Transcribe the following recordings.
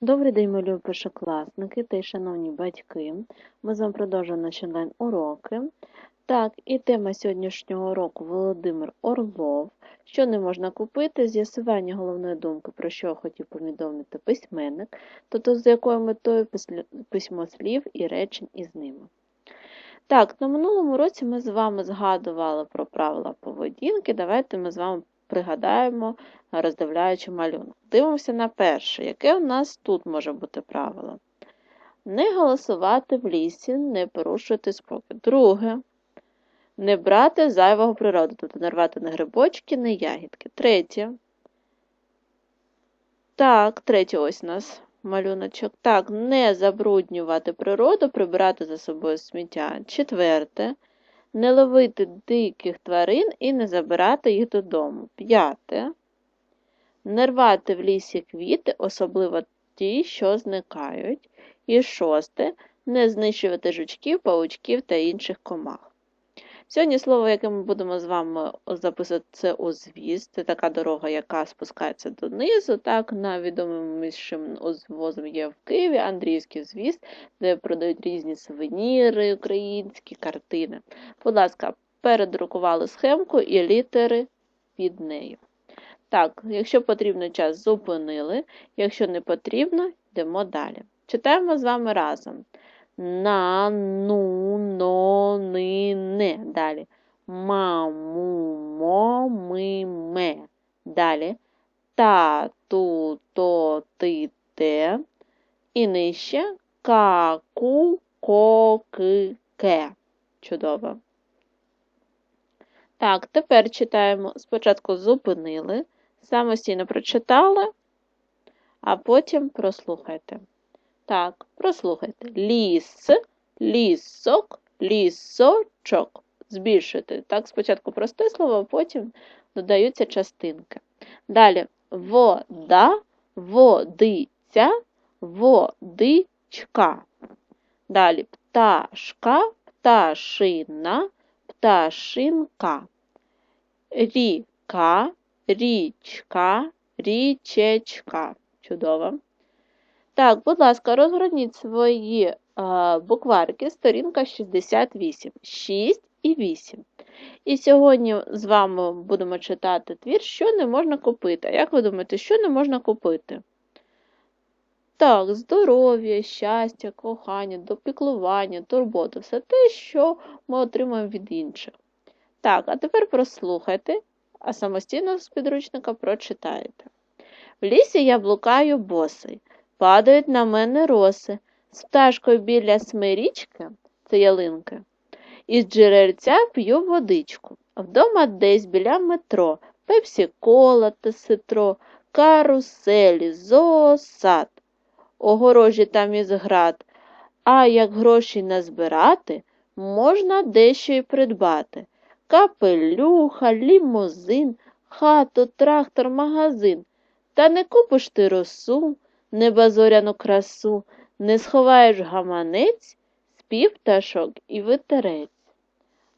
Добрий день, мої любі першокласники та й шановні батьки. Ми з вами продовжуємо наші онлайн-уроки. Так, і тема сьогоднішнього уроку Володимир Орлов. Що не можна купити? З'ясування головної думки, про що хотів повідомити письменник, тобто з якою метою письмо слів і речень із ними. Так, на минулому році ми з вами згадували про правила поведінки. Давайте ми з вами пригадаємо, роздивляючи малюнок. Дивимося на перше. Яке у нас тут може бути правило? Не голосувати в лісі, не порушувати спокій. Друге. Не брати зайвого природу, тобто не рвати не грибочки, не ягідки. Третє. Так, третє ось у нас малюночок. Так, не забруднювати природу, прибирати за собою сміття. Четверте. Не ловити диких тварин і не забирати їх додому. П'яте. Не рвати в лісі квіти, особливо ті, що зникають. І шосте. Не знищувати жучків, паучків та інших комах. Сьогодні слово, яке ми будемо з вами записувати, це узвіз. Це така дорога, яка спускається донизу. Так, на відомішим узвозом є в Києві Андріївський узвіз, де продають різні сувеніри українські, картини. Будь ласка, передрукували схемку і літери під нею. Так, якщо потрібно час, зупинили. Якщо не потрібно, йдемо далі. Читаємо з вами разом. На, ну, но, ни, не. Далі. Ма, му, мо, ми, ме. Далі. Та, ту, то, ти, те. І нижче. Ка, ку, ко, ки, ке. Чудово. Так, тепер читаємо. Спочатку зупинили, самостійно прочитали, а потім прослухайте. Так, прослухайте. Ліс, лісок, лісочок. Збільшуйте. Так, спочатку просте слово, а потім додаються частинки. Далі вода, водиця, водичка. Далі пташка, пташина, пташинка. Ріка, річка, річечка. Чудово. Так, будь ласка, розгорніть свої е, букварики, сторінка 68, 6 і 8. І сьогодні з вами будемо читати твір, що не можна купити. Як ви думаєте, що не можна купити? Так, здоров'я, щастя, кохання, допіклування, турботу, все те, що ми отримуємо від інших. Так, а тепер прослухайте, а самостійно з підручника прочитаєте. В лісі я блукаю босий. Падають на мене роси, з пташкою біля смирічки, це ялинки, із джерельця п'ю водичку. Вдома десь біля метро, пепсі кола та ситро, каруселі, зоосад, огорожі там із град. А як гроші назбирати, можна дещо й придбати. Капелюха, лімузин, хату, трактор, магазин. Та не купиш ти росу, небазоряну красу, не сховаєш гаманець, спів пташок і витерець.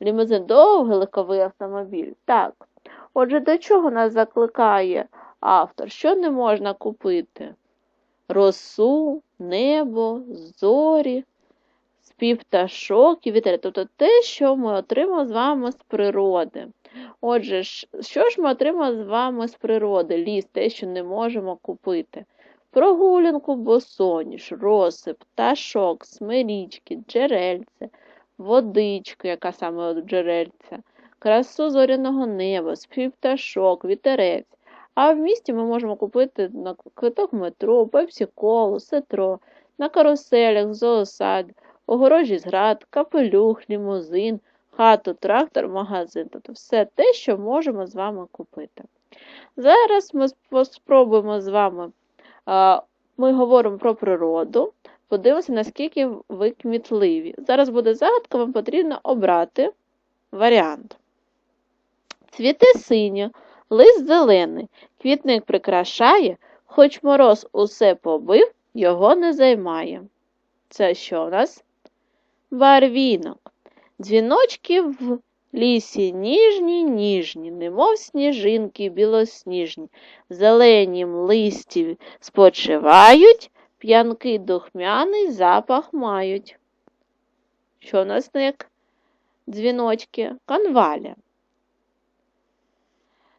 Лімузин довгий легковий автомобіль. Так. Отже, до чого нас закликає автор? Що не можна купити? Росу, небо, зорі, спів пташок і вітер. Тобто те, що ми отримали з вами з природи. Отже, що ж ми отримали з вами з природи? Ліс, те, що не можемо купити. Прогулянку босоніж, роси, пташок, смирічки, джерельце, водичку, яка саме от джерельце, красу зоряного неба, спів пташок, вітерець. А в місті ми можемо купити на квиток метро, пепсі колу, сетро, на каруселях, зоосад, огорожі зград, капелюх, лімузин, хату, трактор, магазин. Тобто все те, що можемо з вами купити. Зараз ми спробуємо з вами. Ми говоримо про природу. Подивимося, наскільки ви кмітливі. Зараз буде загадка, вам потрібно обрати варіант. Цвіте синьо, лист зелений, квітник прикрашає, хоч мороз усе побив, його не займає. Це що у нас? Барвінок. Дзвіночки в лісі ніжні, ніжні, немов сніжинки білосніжні, зеленім листі спочивають, П'янкий духмяний запах мають. Що нас як дзвіночки? Конваля.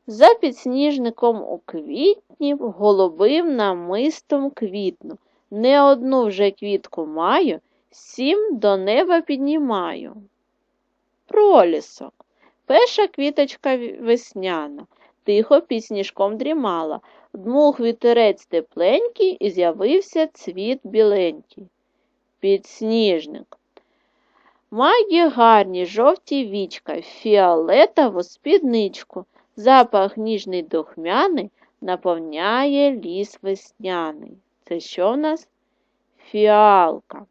За підсніжником у квітні голубим намистом квітну. Не одну вже квітку маю, сім до неба піднімаю. Пролісок. Перша квіточка весняна, тихо під сніжком дрімала. Дмух вітерець тепленький і з'явився цвіт біленький. Підсніжник. Має гарні жовті вічка, фіолетову спідничку. Запах ніжний духмяний наповняє ліс весняний. Це що в нас? Фіалка.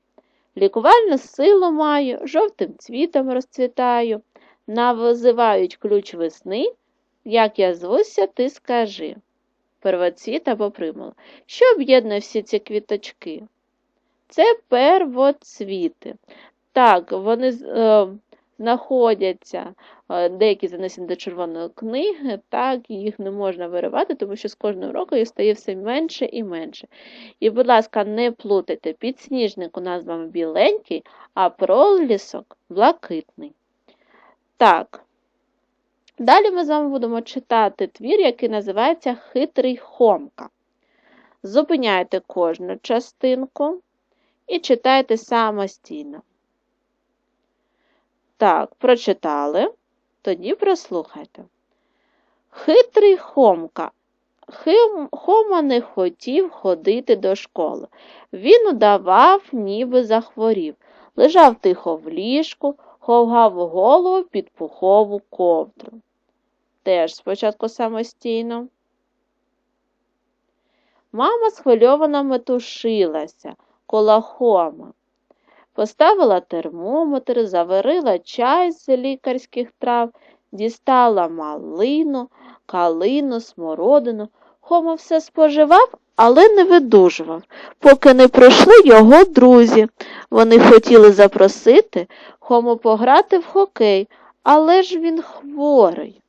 Лікувальну силу маю, жовтим цвітом розцвітаю. Навзивають ключ весни. Як я звуся, ти скажи. Первоцвіт або примол. Що об'єднує всі ці квіточки? Це первоцвіти. Так, вони е, знаходяться, е, деякі занесені до червоної книги, так, їх не можна виривати, тому що з кожним роком їх стає все менше і менше. І, будь ласка, не плутайте, підсніжник у нас з біленький, а пролісок блакитний. Так. Далі ми з вами будемо читати твір, який називається Хитрий Хомка. Зупиняйте кожну частинку і читайте самостійно. Так, прочитали. Тоді прослухайте. Хитрий Хомка. Хим, Хома не хотів ходити до школи. Він удавав, ніби захворів. Лежав тихо в ліжку, ховгав голову під пухову ковдру. Теж спочатку самостійно. Мама схвильовано метушилася коло Хома. Поставила термометр, заварила чай з лікарських трав, дістала малину, калину, смородину. Хома все споживав, але не видужував, поки не прийшли його друзі. Вони хотіли запросити Хому пограти в хокей, але ж він хворий.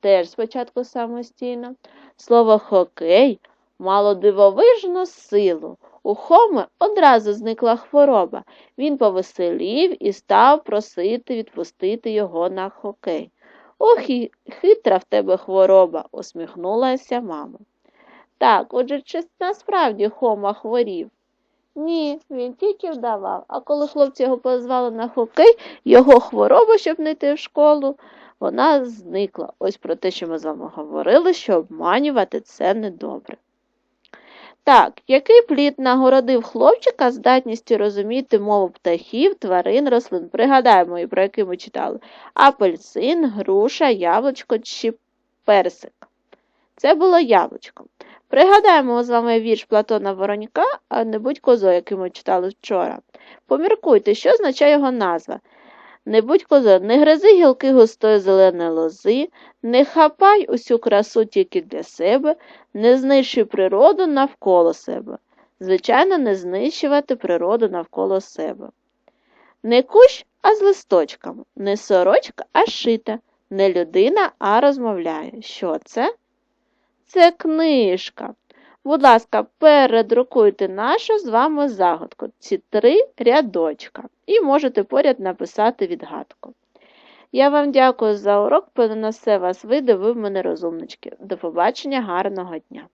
Теж спочатку самостійно. Слово хокей мало дивовижну силу. У Хоми одразу зникла хвороба. Він повеселів і став просити відпустити його на хокей. Ох, і хитра в тебе хвороба, усміхнулася мама. Так, отже, чи насправді Хома хворів? Ні, він тільки вдавав, а коли хлопці його позвали на хокей, його хвороба, щоб не йти в школу, вона зникла. Ось про те, що ми з вами говорили, що обманювати це недобре. Так, який плід нагородив хлопчика здатністю розуміти мову птахів, тварин, рослин? Пригадаємо, і про які ми читали. Апельсин, груша, яблучко чи персик. Це було яблучко. Пригадаємо з вами вірш Платона Воронька, а не будь козою, який ми читали вчора. Поміркуйте, що означає його назва. Не будь козою, не гризи гілки густої зеленої лози, не хапай усю красу тільки для себе, не знищуй природу навколо себе. Звичайно, не знищувати природу навколо себе. Не кущ, а з листочками, не сорочка, а шита, не людина, а розмовляє. Що це? Це книжка. Будь ласка, передрукуйте нашу з вами загадку, ці три рядочка, і можете поряд написати відгадку. Я вам дякую за урок, на вас вийде, ви в мене розумнички. До побачення, гарного дня!